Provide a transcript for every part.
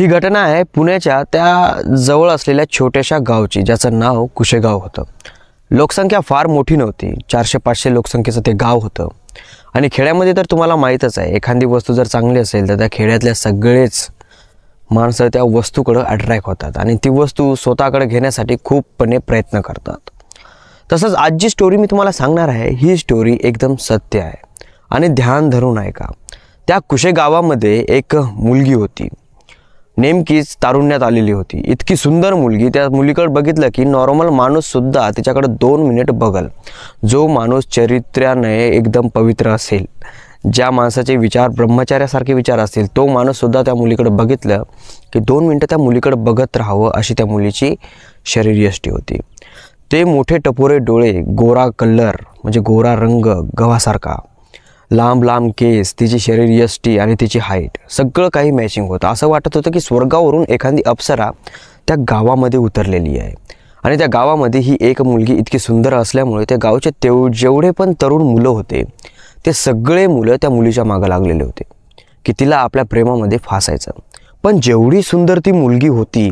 ही घटना आहे पुण्याच्या त्या जवळ असलेल्या छोट्याशा गावची ज्याचं नाव कुशेगाव होतं. लोकसंख्या फार मोठी नव्हती. चारशे पाचशे लोकसंख्येचं ते गाव होतं. आणि खेड्यामध्ये तर तुम्हाला माहीतच आहे एखादी वस्तू जर चांगली असेल तर त्या खेड्यातल्या सगळेच माणसं त्या वस्तूकडं अट्रॅक्ट होतात. आणि ती वस्तू स्वतःकडे घेण्यासाठी खूपपणे प्रयत्न करतात. तसंच आजची स्टोरी मी तुम्हाला सांगणार आहे ही स्टोरी एकदम सत्य आहे. आणि ध्यान धरून ऐका. त्या कुशे गावामध्ये एक मुलगी होती. नेमकीच तारुण्यात आलेली होती. इतकी सुंदर मुलगी त्या मुलीकडे बघितलं की नॉर्मल माणूससुद्धा तिच्याकडे दोन मिनिट बघल. जो माणूस चरित्र्याने एकदम पवित्र असेल ज्या माणसाचे विचार ब्रह्मचार्यासारखे विचार असतील तो माणूससुद्धा त्या मुलीकडे बघितलं की दोन मिनटं त्या मुलीकडे बघत राहावं अशी त्या मुलीची शरीरयष्टी होती. ते मोठे टपोरे डोळे गोरा कलर म्हणजे गोरा रंग गव्हासारखा लांब लांब केस तिची शरीर यष्टी आणि तिची हाईट सगळं काही मॅचिंग होतं. असं वाटत होतं की स्वर्गावरून एखादी अप्सरा त्या गावामध्ये उतरलेली आहे. आणि त्या गावामध्ये ही एक मुलगी इतकी सुंदर असल्यामुळे त्या गावचे तेव जेवढे पण तरुण मुलं होते ते सगळे मुलं त्या मुलीच्या मागं लागलेले होते की तिला आपल्या प्रेमामध्ये फासायचं. पण जेवढी सुंदर ती मुलगी होती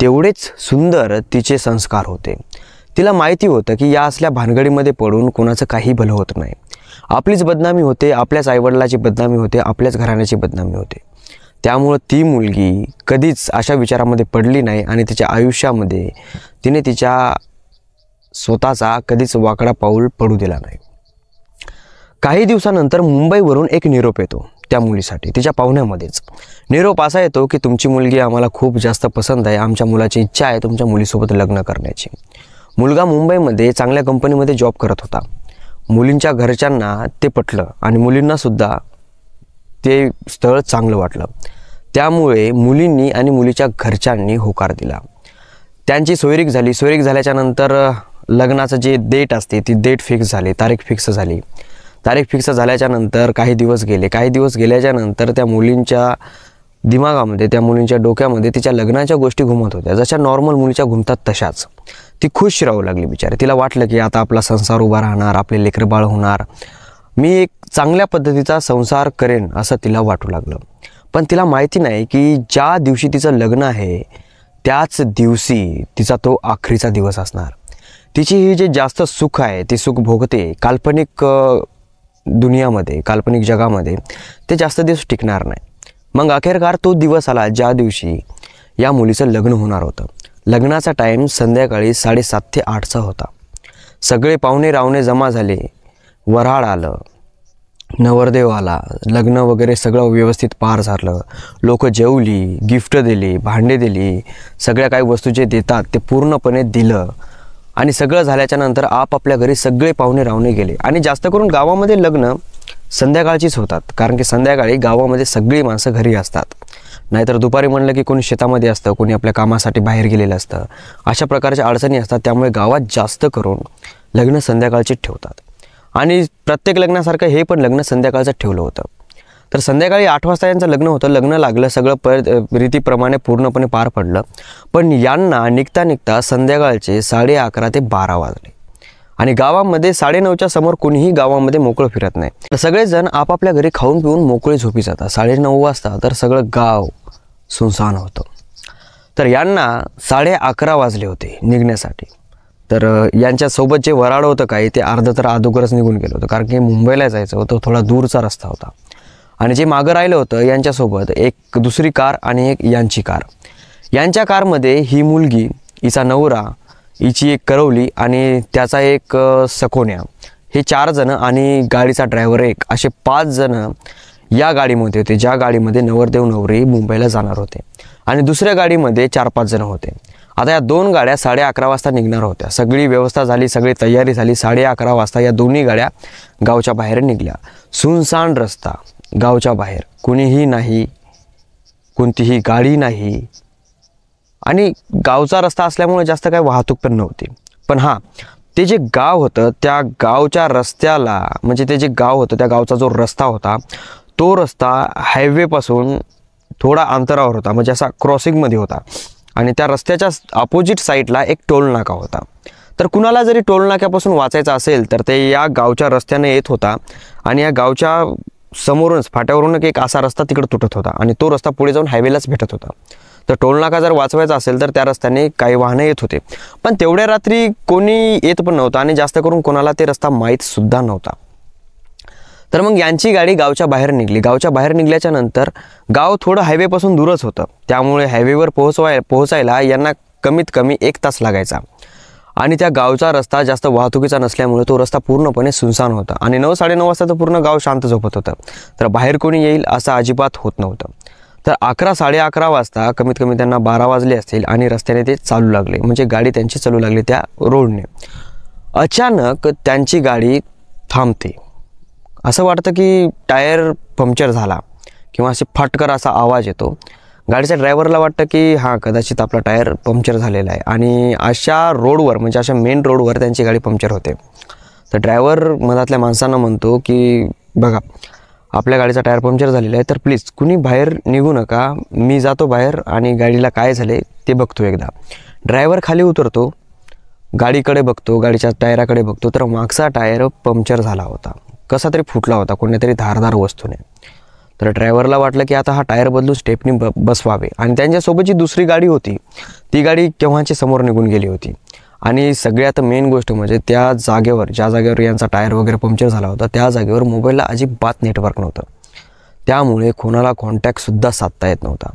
तेवढेच सुंदर तिचे संस्कार होते. तिला माहिती होतं की या असल्या भानगडीमध्ये पडून कोणाचं काही भलं होत नाही. आपलीच बदनामी होते आपल्याच आईवडिलाची बदनामी होते आपल्याच घराण्याची बदनामी होते. त्यामुळं ती मुलगी कधीच अशा विचारामध्ये पडली नाही आणि तिच्या आयुष्यामध्ये तिने तिच्या स्वतःचा कधीच वाकडा पाऊल पडू दिला नाही. काही दिवसानंतर मुंबईवरून एक निरोप येतो त्या मुलीसाठी तिच्या पाहुण्यामध्येच. निरोप असा येतो की तुमची मुलगी आम्हाला खूप जास्त पसंत आहे आमच्या मुलाची इच्छा आहे तुमच्या मुलीसोबत लग्न करण्याची. मुलगा मुंबईमध्ये चांगल्या कंपनीमध्ये जॉब करत होता. मुलींच्या घरच्यांना ते पटलं आणि मुलींनासुद्धा ते स्थळ चांगलं वाटलं. त्यामुळे मुलींनी आणि मुलीच्या घरच्यांनी होकार दिला. त्यांची सोयरीक झाली. सोयरीक झाल्याच्यानंतर लग्नाचं जे डेट असते ती डेट फिक्स झाली. तारीख फिक्स झाली. तारीख फिक्स झाल्याच्यानंतर काही दिवस गेले. काही दिवस गेल्याच्यानंतर त्या मुलींच्या दिमागामध्ये त्या मुलींच्या डोक्यामध्ये तिच्या लग्नाच्या गोष्टी घुमत होत्या. जशा नॉर्मल मुलीच्या घुमतात तशाच. ती खुश राहू लागली बिचारे. तिला वाटलं की आता आपला संसार उभा राहणार आपले लेकरबाळ होणार. मी एक चांगल्या पद्धतीचा संसार करेन असं तिला वाटू लागलं. पण तिला माहिती नाही की ज्या दिवशी तिचं लग्न आहे त्याच दिवशी तिचा तो आखरीचा दिवस असणार. तिची ही जे जास्त सुख आहे ती सुख भोगते काल्पनिक दुनियामध्ये काल्पनिक जगामध्ये ते जास्त दिवस टिकणार नाही. मग अखेरकार तो दिवस आला ज्या दिवशी या मुलीचं लग्न होणार होतं. लग्नाचा टाईम संध्याकाळी साडेसात ते आठचा होता. सगळे पाहुणे रावणे जमा झाले. वऱ्हाड आलं. नवरदेव आला. लग्न वगैरे सगळं व्यवस्थित पार झालं. लोक जेवली गिफ्ट दिली भांडे दिली सगळ्या काही वस्तू जे देतात ते पूर्णपणे दिलं. आणि सगळं झाल्याच्यानंतर आपापल्या घरी सगळे पाहुणे रावणे गेले. आणि जास्त करून गावामध्ये लग्न संध्याकाळचीच होतात. कारण की संध्याकाळी गावामध्ये सगळी माणसं घरी असतात. नाहीतर दुपारी म्हणलं की कोणी शेतामध्ये असतं कोणी आपल्या कामासाठी बाहेर गेलेलं असतं. अशा प्रकारच्या अडचणी असतात त्यामुळे गावात जास्त करून लग्न संध्याकाळचीच ठेवतात. आणि प्रत्येक लग्नासारखं हे पण लग्न संध्याकाळचं ठेवलं होतं. तर संध्याकाळी आठ वाजता यांचं लग्न होतं. लग्न लागलं सगळं प रीतीप्रमाणे पूर्णपणे पार पडलं. पण यांना निघता निघता संध्याकाळचे साडे अकरा ते बारा वाजले. आणि गावामध्ये साडेनऊच्या समोर कोणीही गावामध्ये मोकळं फिरत नाही. तर सगळेजण आपापल्या घरी खाऊन पिऊन मोकळे झोपी जातात. साडेनऊ वाजता तर सगळं गाव सुनसान होतं. तर यांना साडे अकरा वाजले होते निघण्यासाठी. तर यांच्यासोबत जे वराड होतं काही ते अर्ध तर अगोदरच निघून गेलं होतं. कारण की मुंबईला जायचं होतं थोडा दूरचा रस्ता होता. आणि जे मागं राहिलं होतं यांच्यासोबत एक दुसरी कार आणि एक यांची कार. यांच्या कारमध्ये ही मुलगी हिचा नवरा हिची एक करवली आणि त्याचा एक सकोन्या हे चार जण आणि गाडीचा ड्रायव्हर एक असे पाच जणं या गाडीमध्ये होते ज्या गाडीमध्ये नवरदेव नवरी मुंबईला जाणार होते. आणि दुसऱ्या गाडीमध्ये चार पाच जणं होते. आता या दोन गाड्या साडे अकरा वाजता निघणार होत्या. सगळी व्यवस्था झाली सगळी तयारी झाली साडे अकरा वाजता या दोन्ही गाड्या गावच्या बाहेर निघल्या. सुनसान रस्ता गावच्या बाहेर. कुणीही नाही कोणतीही गाडी नाही आणि गावचा रस्ता असल्यामुळे जास्त काही वाहतूक पण नव्हती. पण हां ते जे गाव होतं त्या गावच्या रस्त्याला म्हणजे ते जे गाव होतं त्या गावचा जो रस्ता होता तो रस्ता हायवेपासून थोडा अंतरावर होता म्हणजे असा क्रॉसिंगमध्ये होता. आणि त्या रस्त्याच्या अपोजिट साईडला एक टोल नाका होता. तर कुणाला जरी टोल नाक्यापासून वाचायचं असेल तर ते या गावच्या रस्त्याने येत होता आणि या गावच्या समोरूनच फाट्यावरूनच एक असा रस्ता तिकडे तुटत होता आणि तो रस्ता पुढे जाऊन हायवेलाच भेटत होता. तर टोलनाका जर वाचवायचा असेल तर त्या रस्त्याने काही वाहनं येत होते. पण तेवढ्या रात्री कोणी येत पण नव्हतं आणि जास्त करून कोणाला ते रस्ता माहीतसुद्धा नव्हता. तर मग यांची गाडी गावच्या बाहेर निघली. गावच्या बाहेर निघल्याच्या नंतर गाव थोडं हायवेपासून दूरच होतं. त्यामुळे हायवेवर पोहोचवाय पोहोचायला यांना कमीत कमी एक तास लागायचा. आणि त्या गावचा रस्ता जास्त वाहतुकीचा नसल्यामुळे तो रस्ता पूर्णपणे सुनसान होता. आणि नऊ साडेनऊ वाजता तर पूर्ण गाव शांत झोपत होतं. तर बाहेर कोणी येईल असं अजिबात होत नव्हतं. तर अकरा साडे अकरा वाजता कमीत कमी त्यांना बारा वाजले असतील आणि रस्त्याने ते चालू लागले. म्हणजे गाडी त्यांची चालू लागली त्या रोडने. अचानक त्यांची गाडी थांबते. असं वाटतं की टायर पंक्चर झाला किंवा असे फटकर असा आवाज येतो. गाडीच्या ड्रायव्हरला वाटतं की हां कदाचित आपला टायर पंक्चर झालेला आहे. आणि अशा रोडवर म्हणजे अशा मेन रोडवर त्यांची गाडी पंक्चर होते. तर ड्रायव्हर मधातल्या माणसांना म्हणतो की बघा आपल्या गाडीचा टायर पंक्चर झालेला आहे. तर प्लीज कुणी बाहेर निघू नका. मी जातो बाहेर आणि गाडीला काय झाले ते बघतो एकदा. ड्रायव्हर खाली उतरतो गाडीकडे बघतो गाडीच्या टायराकडे बघतो. तर मागचा टायर पंक्चर झाला होता. कसा तरी फुटला होता कोणत्यातरी धारदार वस्तूने. तर ड्रायव्हरला वाटलं की आता हा टायर बदलून स्टेपनी ब बसवावे. आणि त्यांच्यासोबत जी दुसरी गाडी होती ती गाडी केव्हाची समोर निघून गेली होती? आणि सगळ्यात मेन गोष्ट म्हणजे त्या जागेवर ज्या जागेवर यांचा टायर वगैरे पंक्चर झाला होता त्या जागेवर मोबाईलला अजिबात नेटवर्क नव्हतं. त्यामुळे कोणाला कॉन्टॅक्टसुद्धा साधता येत नव्हता.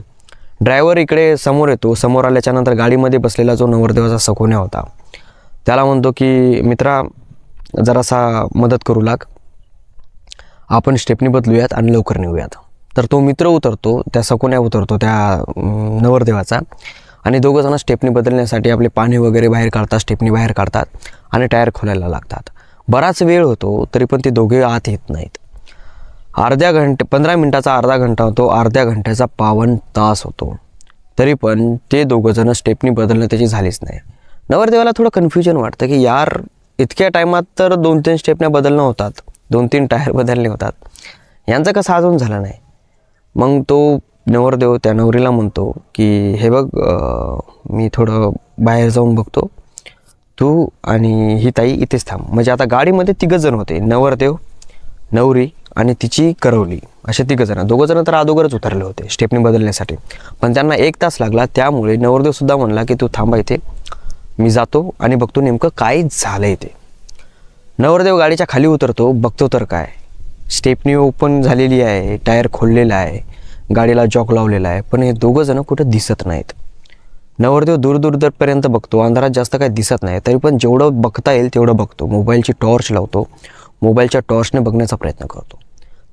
ड्रायव्हर इकडे समोर येतो समोर आल्याच्यानंतर गाडीमध्ये बसलेला जो नवरदेवाचा सखोन्या होता त्याला म्हणतो की मित्रा जरासा मदत करू लाग. आपण स्टेपनी बदलूयात आणि लवकर नेऊयात तर तो मित्र उतरतो त्या सकोन्या उतरतो त्या नवरदेवाचा. आणि दोघंजणं स्टेपनी बदलण्यासाठी आपले पाणी वगैरे बाहेर काढतात स्टेपनी बाहेर काढतात आणि टायर खोलायला लागतात. बराच वेळ होतो तरी पण ते दोघे आत येत नाहीत. अर्ध्या घंटे पंधरा मिनटाचा अर्धा घंटा होतो अर्ध्या घंट्याचा पावन तास होतो. तरी पण ते दोघंजणं स्टेपनी बदलणं त्याची झालीच नाही. नवरदेवाला थोडं कन्फ्युजन वाटतं की यार इतक्या टायमात तर दोन तीन स्टेपने बदलणं होतात. दोन तीन टायर बदलले होतात. यांचं कसं अजून झालं नाही? मग तो नवरदेव त्या नवरीला म्हणतो की हे बघ मी थोडं बाहेर जाऊन बघतो. तू आणि ही ताई इथेच थांब. म्हणजे आता गाडीमध्ये तिघंजण होते नवरदेव नवरी आणि तिची करवली. असे तिघंजणं दोघंजणं तर अगोदरच उतरले होते स्टेपनी बदलण्यासाठी. पण त्यांना एक तास लागला त्यामुळे नवरदेवसुद्धा म्हणला की तू थांबा इथे. मी जातो आणि बघतो नेमकं काय झालं इथे नवरदेव गाडीच्या खाली उतरतो बघतो तर काय. स्टेपनी ओपन झालेली आहे टायर खोललेला आहे. गाडीला जॉक लावलेला आहे पण हे दोघं जण कुठं दिसत नाहीत. नवरदेव दूर दरपर्यंत दूरपर्यंत बघतो अंधारात जास्त काही दिसत नाही तरी पण जेवढं बघता येईल तेवढं बघतो. मोबाईलची टॉर्च लावतो मोबाईलच्या टॉर्चने बघण्याचा प्रयत्न करतो.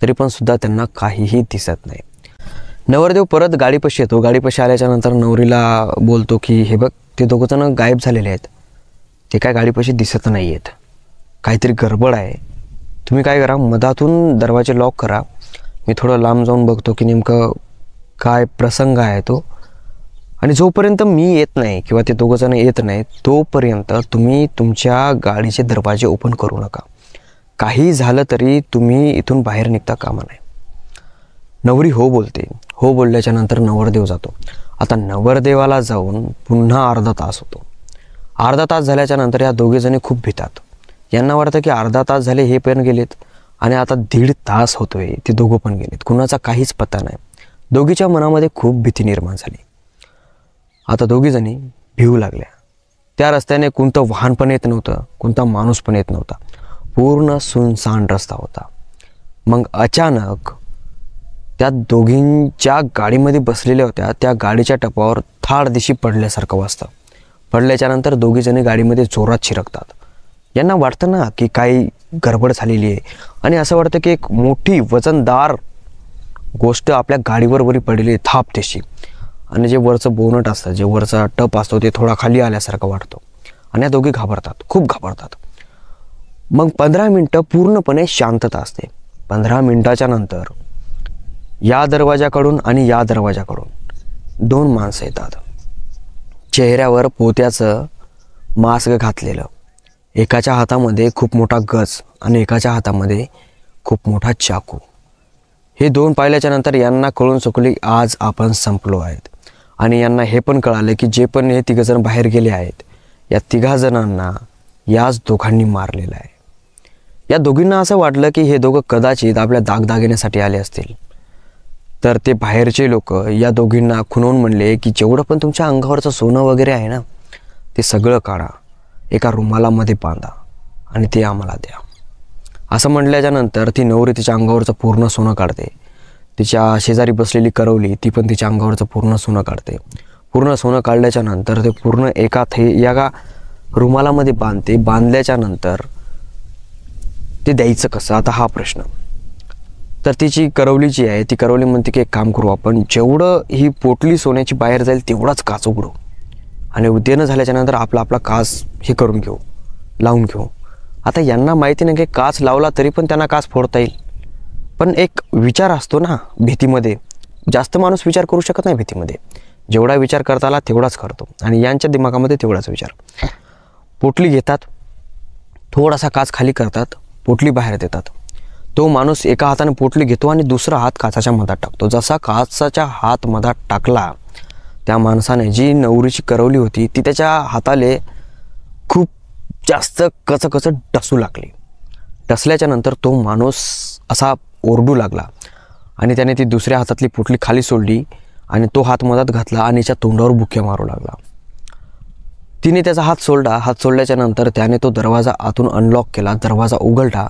तरी पण सुद्धा त्यांना काहीही दिसत नाही. नवरदेव परत गाडीपाशी येतो. गाडीपाशी आल्याच्यानंतर नवरीला बोलतो की हे बघ ते दोघं जण गायब झालेले आहेत. ते काय गाडीपाशी दिसत नाही आहेत काहीतरी गडबड आहे. तुम्ही काय करा मधातून दरवाजे लॉक करा. मी थोडं लांब जाऊन बघतो की नेमकं काय प्रसंग आहे तो. आणि जोपर्यंत मी येत नाही किंवा ते दोघंजणं येत नाही तोपर्यंत तुम्ही तुमच्या गाडीचे दरवाजे ओपन करू नका. काही झालं तरी तुम्ही इथून बाहेर निघता कामा नाही नवरी हो बोलते. हो बोलल्याच्या नंतर नवरदेव जातो. आता नवरदेवाला जाऊन पुन्हा अर्धा तास होतो. अर्धा तास झाल्याच्यानंतर या दोघेजणी खूप भितात. यांना वाटतं की अर्धा तास झाले हे पण गेलेत. आणि आता दीड तास होतोय ते दोघं पण गेलेत. कुणाचा काहीच पत्ता नाही. दोघीच्या मनामध्ये खूप भीती निर्माण झाली. आता दोघीजणी भिवू लागल्या. त्या रस्त्याने कोणतं वाहन पण येत नव्हतं कोणता माणूस पण येत नव्हता. पूर्ण सुनसान रस्ता होता. मग अचानक त्या दोघींच्या गाडीमध्ये बसलेल्या होत्या त्या गाडीच्या टपावर थाड दिशी पडल्यासारखं वाजतं. पडल्याच्यानंतर दोघीजणी गाडीमध्ये जोरात शिरकतात. यांना वाटतं ना की काही गडबड झालेली आहे. आणि असं वाटतं की एक मोठी वजनदार गोष्ट आपल्या गाडीवर वरी पडलेली आहे थाप तशी आणि जे वरचं बोनट असतं जे वरचा टप असतो ते थोडा खाली आल्यासारखं वाटतो. आणि या दोघी घाबरतात खूप घाबरतात. मग पंधरा मिनटं पूर्णपणे शांतता असते. पंधरा मिनटाच्या नंतर या दरवाजाकडून आणि या दरवाजाकडून दोन माणसं येतात. चेहऱ्यावर पोत्याचं मास्क घातलेलं. एकाच्या हातामध्ये खूप मोठा गज आणि एकाच्या हातामध्ये खूप मोठा चाकू. हे दोन पाहिल्याच्या नंतर यांना कळून चुकले आज आपण संपलो आहेत. आणि यांना हे पण कळालं की जे पण हे तिघंजण बाहेर गेले आहेत या तिघा जणांना याच दोघांनी मारलेलं आहे. या दोघींना असं वाटलं की हे दोघं कदाचित आपल्या दागदागिन्यासाठी आले असतील. तर ते बाहेरचे लोक या दोघींना खुनवून म्हणले की जेवढं पण तुमच्या अंगावरचं सोनं वगैरे आहे ना ते सगळं काढा. एका रुमालामध्ये बांधा आणि ते आम्हाला द्या. असं म्हटल्याच्या नंतर ती नवरी तिच्या अंगावरचं पूर्ण सोनं काढते. तिच्या शेजारी बसलेली करवली ती पण तिच्या अंगावरचं पूर्ण सोनं काढते. पूर्ण सोनं काढल्याच्या नंतर ते पूर्ण एका थे या रुमालामध्ये बांधते. बांधल्याच्या नंतर ते द्यायचं कसं? आता हा प्रश्न. तर तिची करवली जी आहे ती करवली म्हणते की एक काम करू आपण जेवढं ही पोटली सोन्याची बाहेर जाईल तेवढाच काच उघडू. आणि उद्यानं झाल्याच्यानंतर आपला आपला काच हे करून घेऊ लावून घेऊ. आता यांना माहिती नाही की काच लावला तरी पण त्यांना काच फोडता येईल. पण एक विचार असतो ना भीतीमध्ये. जास्त माणूस विचार करू शकत नाही भीतीमध्ये. जेवढा विचार करता आला तेवढाच करतो. आणि यांच्या दिमागामध्ये तेवढाच विचार. पोटली घेतात थोडासा काच खाली करतात पोटली बाहेर देतात. तो माणूस एका हाताने पोटली घेतो आणि दुसरा हात काचाच्या मधात टाकतो. जसा काचाच्या हात मधात टाकला त्या माणसाने जी नवरीची करवली होती ती त्याच्या हाताले खूप जास्त कचकच डसू लागली. डसल्याच्या नंतर तो माणूस असा ओरडू लागला आणि त्याने ती दुसऱ्या हातातली पोटली खाली सोडली आणि तो हात मधात घातला आणि तिच्या तोंडावर बुक्या मारू लागला. तिने त्याचा हात सोडला. हात सोडल्याच्या नंतर त्याने तो दरवाजा आतून अनलॉक केला. दरवाजा उघडला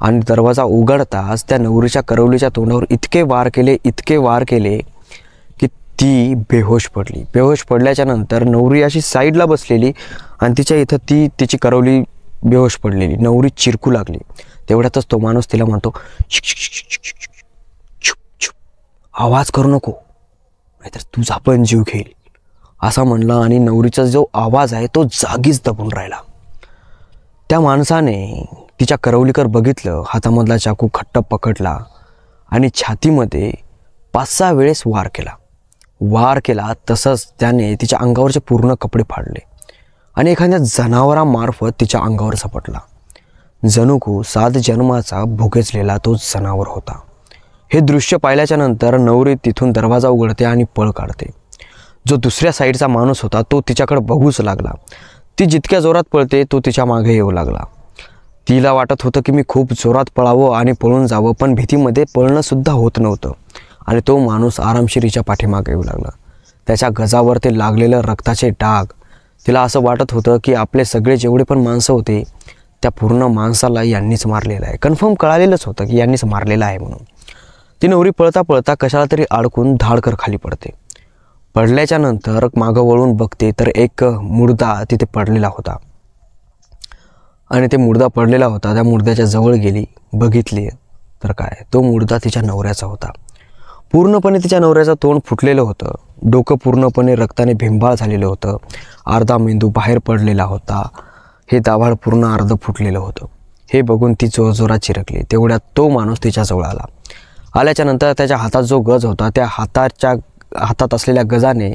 आणि दरवाजा उघडताच त्या नवरीच्या करवलीच्या तोंडावर इतके वार केले इतके वार केले ती बेहोश पडली. बेहोश पडल्याच्या नंतर नवरी अशी साईडला बसलेली आणि तिच्या इथं ती तिची करवली बेहोश पडलेली. नवरी चिरकू लागली. तेवढ्यातच तो माणूस तिला म्हणतो छुप, आवाज करू नको. नाहीतर तुझा पण जीव घेईल. असा म्हणला आणि नवरीचा जो आवाज आहे तो जागीच दबून राहिला. त्या माणसाने तिच्या करवलीकर बघितलं हातामधला चाकू खट्ट पकडला आणि छातीमध्ये पाच सहा वेळेस वार केला. वार केला तसंच त्याने तिच्या अंगावरचे पूर्ण कपडे फाडले आणि एखाद्या जनावरामार्फत तिच्या अंगावर झपटला. जणूकू सात जन्माचा भुगेचलेला तो जनावर होता. हे दृश्य पाहिल्याच्या नंतर नवरी तिथून दरवाजा उघडते आणि पळ काढते. जो दुसऱ्या साईडचा माणूस होता तो तिच्याकडे बघूच लागला. ती जितक्या जोरात पळते तो तिच्यामागे येऊ लागला. तिला वाटत होतं की मी खूप जोरात पळावं आणि पळून जावं पण भीतीमध्ये पळणंसुद्धा होत नव्हतं. आणि तो माणूस आरामशिरीच्या पाठीमागे येऊ लागला. त्याच्या गजावर ते लागलेलं रक्ताचे डाग. तिला असं वाटत होतं की आपले सगळे जेवढे पण माणसं होते त्या पूर्ण माणसाला यांनीच मारलेलं आहे. कन्फर्म कळालेलंच होतं की यांनीच मारलेलं आहे म्हणून. ती नवरी पळता पळता कशाला तरी अडकून धाडकर खाली पडते. पडल्याच्या नंतर मागं वळून बघते तर एक मुर्दा तिथे पडलेला होता. आणि ते मुर्दा पडलेला होता. त्या मुर्द्याच्या जवळ गेली बघितली तर काय? तो मुर्दा तिच्या नवऱ्याचा होता. पूर्णपणे तिच्या नवऱ्याचं तोंड फुटलेलं होतं. डोकं पूर्णपणे रक्ताने भिंबाळ झालेलं होतं. अर्धा मेंदू बाहेर पडलेला होता. हे दाभाळ पूर्ण अर्ध फुटलेलं होतं. हे बघून ती जोरजोरात चिरकली. तेवढ्यात तो माणूस तिच्याजवळ आला. आल्याच्यानंतर त्याच्या हातात जो गज होता त्या हाताच्या हातात असलेल्या गजाने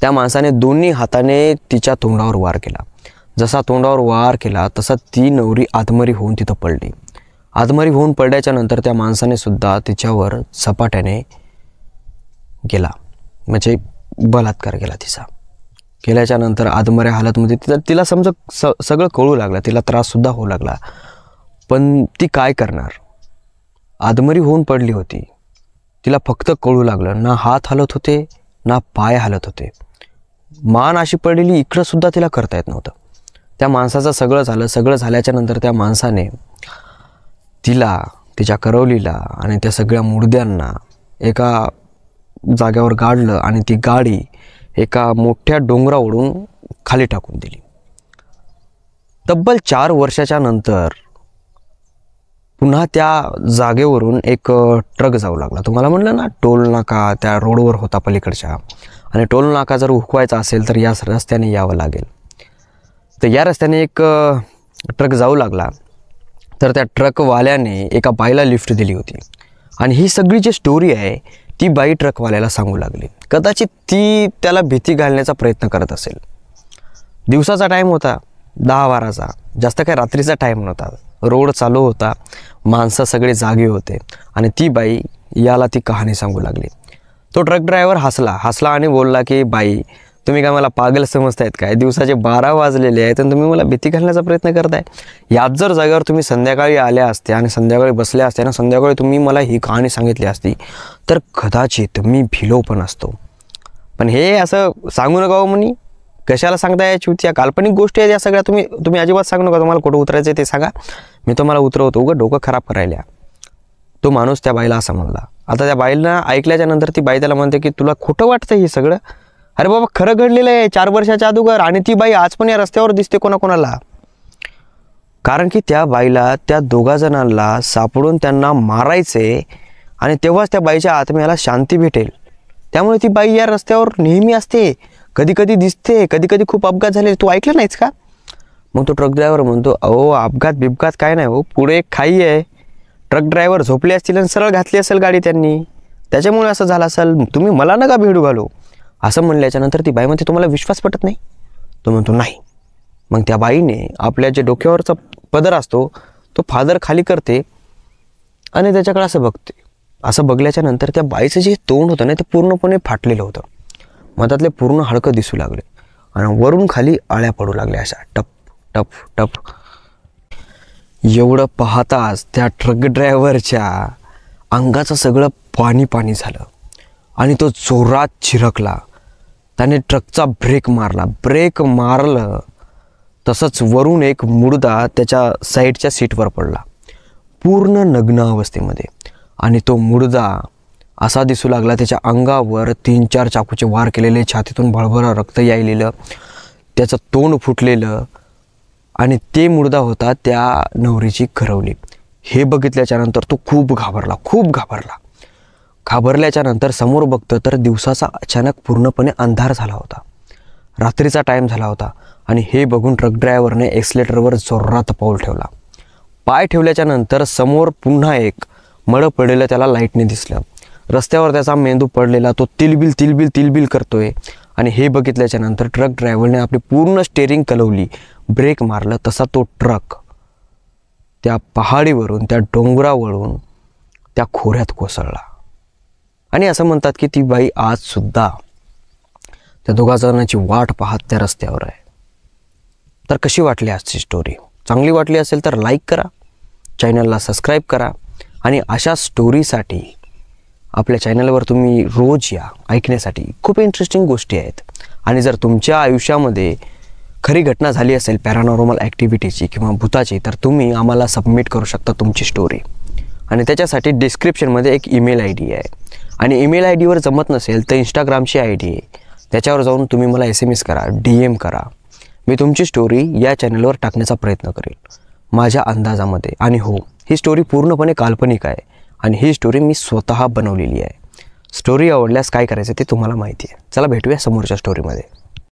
त्या माणसाने दोन्ही हाताने तिच्या तोंडावर वार केला. जसा तोंडावर वार केला तसा ती नवरी आदमरी होऊन तिथं पडली. आदमरी होऊन पडल्याच्या नंतर त्या माणसाने सुद्धा तिच्यावर झपाट्याने गेला. म्हणजे बलात्कार केला तिचा. केल्याच्यानंतर आदमऱ्या हालतमध्ये तिला तिला समजा स सगळं कळू लागलं तिला त्राससुद्धा होऊ लागला. पण ती काय करणार? आदमरी होऊन पडली होती. तिला फक्त कळू लागलं ना हात हलत होते ना पाय हलत होते. मान अशी पडलेली इकडंसुद्धा तिला करता येत नव्हतं. त्या माणसाचं सगळं झालं सगळं झाल्याच्यानंतर त्या माणसाने तिला तिच्या करवलीला आणि त्या सगळ्या मुर्द्यांना एका जाग्यावर गाडलं आणि ती गाडी एका मोठ्या डोंगरावरून खाली टाकून दिली. तब्बल चार वर्षाच्या नंतर पुन्हा त्या जागेवरून एक ट्रक जाऊ लागला. तुम्हाला म्हणलं ना टोल नाका त्या रोडवर होता पलीकडच्या. आणि टोल नाका जर हुकवायचा असेल तर याच रस्त्याने यावं लागेल. तर या रस्त्याने एक ट्रक जाऊ लागला. तर त्या ट्रकवाल्याने एका बाईला लिफ्ट दिली होती. आणि ही सगळी जी स्टोरी आहे ती बाई ट्रकवाल्याला सांगू लागली. कदाचित ती त्याला भीती घालण्याचा प्रयत्न करत असेल. दिवसाचा टाईम होता दहा बाराचा. जास्त काय रात्रीचा टाईम नव्हता. रोड चालू होता माणसं सगळे जागे होते आणि ती बाई याला ती कहाणी सांगू लागली. तो ट्रक ड्रायव्हर हसला हसला आणि बोलला की बाई तुम्ही काय मला पागल समजतायत काय? दिवसाचे बारा वाजलेले आहेत आणि तुम्ही मला भीती घालण्याचा प्रयत्न करताय. याच जर जागेवर तुम्ही संध्याकाळी आल्या असत्या आणि संध्याकाळी बसल्या असत्या आणि संध्याकाळी तुम्ही मला ही कहाणी सांगितली असती तर कदाचित मी भिलो पण असतो. पण हे असं सांगू नका हो म्हणी कशाला सांगताय या काल्पनिक गोष्टी आहेत या सगळ्या. तुम्ही तुम्ही अजिबात सांगू नका. तुम्हाला कुठं उतरायचं आहे ते सांगा. मी तुम्हाला उतरवतो. उगं डोकं खराब करायला तो माणूस त्या बाईला असं म्हणला. आता त्या बाईला ऐकल्याच्या नंतर ती बाई त्याला म्हणते की तुला खोटं वाटतं हे सगळं? अरे बाबा खरं घडलेलं आहे. चार वर्षाच्या अगोदर आणि ती बाई आज पण या रस्त्यावर दिसते कोणाकोणाला. कारण की त्या बाईला त्या दोघा जणांना सापडून त्यांना मारायचे आणि तेव्हाच त्या बाईच्या आत्म्याला शांती भेटेल. त्यामुळे ती बाई या रस्त्यावर नेहमी असते. कधी कधी दिसते कधी कधी खूप अपघात झाले. तू ऐकलं नाहीस का? मग तो ट्रक ड्रायव्हर म्हणतो अहो अपघात बिपघात काय नाही हो. पुढे एक खाई आहे. ट्रक ड्रायव्हर झोपले असतील आणि सरळ घातली असेल गाडी त्यांनी. त्याच्यामुळे असं झालं असेल. तुम्ही मला नका भेडू घालू. असं म्हणल्याच्यानंतर ती बाई म्हणते तुम्हाला विश्वास पटत नाही? तो म्हणतो नाही. मग त्या बाईने आपल्या जे डोक्यावरचा पदर असतो तो फादर खाली करते आणि त्याच्याकडे असं बघते. असं बघल्याच्या नंतर त्या बाईचं जे तोंड होतं ना ते पूर्णपणे फाटलेलं होतं. मधातले पूर्ण हडकं दिसू लागले आणि वरून खाली आळ्या पडू लागल्या अशा. टप टप टप. एवढं पाहताच त्या ट्रक ड्रायव्हरच्या अंगाचं सगळं पाणी पाणी झालं आणि तो जोरात चिरकला. त्याने ट्रकचा ब्रेक मारला. ब्रेक मारलं तसंच वरून एक मुडदा त्याच्या साईडच्या सीटवर पडला. पूर्ण नग्न अवस्थेमध्ये. आणि तो मुडदा असा दिसू लागला त्याच्या अंगावर तीन चार चाकूचे वार केलेले छातीतून भळभळ रक्त यायलेलं त्याचं तोंड फुटलेलं आणि ते मुडदा होता त्या नवरीची खरवली हे बघितल्याच्यानंतर तो खूप घाबरला खूप घाबरला. घाबरल्याच्या नंतर समोर बघतं तर दिवसाचा अचानक पूर्णपणे अंधार झाला होता. रात्रीचा टाईम झाला होता आणि हे बघून ट्रक ड्रायव्हरने एक्सलेटरवर जोरात पाऊल ठेवला. पाय ठेवल्याच्या नंतर समोर पुन्हा एक मळं पडलेलं त्याला लाईटने दिसलं. रस्त्यावर त्याचा मेंदू पडलेला तो तिलबिल तिलबिल तिलबिल करतोय आणि हे बघितल्याच्या नंतर ट्रक ड्रायव्हरने आपली पूर्ण स्टेअरिंग कलवली. ब्रेक मारलं तसा तो ट्रक त्या पहाडीवरून त्या डोंगरावरून त्या खोऱ्यात कोसळला. आणि असं म्हणतात की ती बाई आजसुद्धा त्या दोघा जणांची वाट पाहत त्या रस्त्यावर आहे. तर कशी वाटली आजची स्टोरी चांगली वाटली असेल तर लाईक करा चॅनलला सबस्क्राईब करा आणि अशा स्टोरीसाठी आपल्या चॅनलवर तुम्ही रोज या. ऐकण्यासाठी खूप इंटरेस्टिंग गोष्टी आहेत. आणि जर तुमच्या आयुष्यामध्ये खरी घटना झाली असेल पॅरानॉर्मल ॲक्टिव्हिटीची किंवा भूताची तर तुम्ही आम्हाला सबमिट करू शकता तुमची स्टोरी आणि त्याच्यासाठी डिस्क्रिप्शनमध्ये एक ईमेल आय डी आहे. आणि ईमेल आय डीवर जमत नसेल तर इंस्टाग्रामची आय डी आहे. त्याच्यावर जाऊन तुम्ही मला एस एम एस करा डी एम करा. मी तुमची स्टोरी या चॅनलवर टाकण्याचा प्रयत्न करेल. माझ्या अंदाजामध्ये. आणि हो ही स्टोरी पूर्णपणे काल्पनिक आहे. आणि ही स्टोरी मी स्वतः बनवलेली आहे. स्टोरी आवडल्यास काय करायचं ते तुम्हाला माहिती आहे. चला भेटूया समोरच्या स्टोरीमध्ये